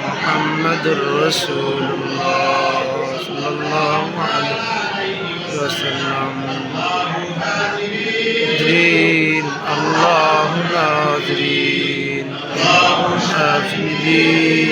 মোহাম্মদুর রসুল্লাহ সাল্লাল্লাহু আলাইহি ওয়াসাল্লাম دين الله ناظرين شافي دين